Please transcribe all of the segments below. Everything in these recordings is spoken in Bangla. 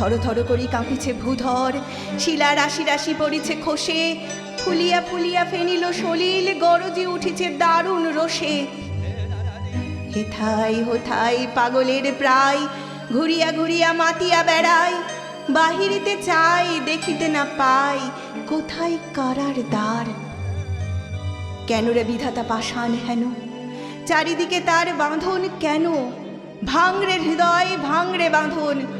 থর থর করি কাঁপিছে ভূধর। শিলা রাশি রাশি পড়িছে খসে। ফুলিয়া ফুলিয়া ফেনিল সলিল, গরজি উঠিছে দারুণ রোষে। হেথাই হোথাই পাগলের প্রায়, ঘুরিয়া ঘুরিয়া মাতিয়া বেড়াই, বাহিরিতে চাই, দেখিতে না পাই, কোথায় কারার দ্বার? কেন রে বিধাতা পাষাণ হেন? চারিদিকে তার বাঁধন কেন? ভাঙরে হৃদয় ভাঙরে বাঁধন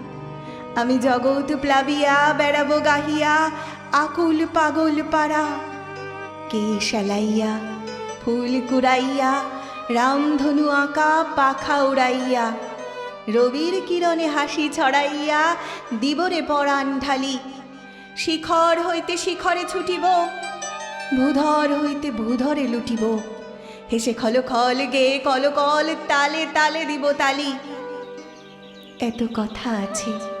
আমি জগৎ প্লাবিয়া, বেড়াবো গাহিয়া, আকুল পাগল পাড়া। কে সেলাইয়া ফুল কুড়াইয়া রামধনু আঁকা, পাখা উড়াইয়া। রবির কিরণে হাসি ছড়াইয়া, দিবরে পরাণ ঢালি। শিখর হইতে শিখরে ছুটিব ভূধর হইতে ভূধরে লুটিব। হেসে খল খল গে, কল কল, তালে তালে দিব তালি। এত কথা আছে।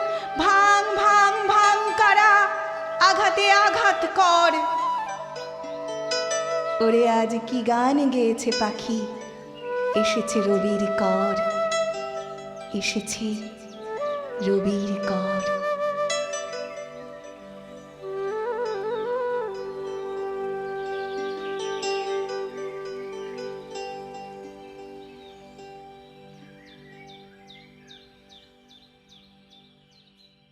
ওরে আজ কি গান গেয়েছে পাখি? এসেছে রবির কর। এসেছে রবির কর।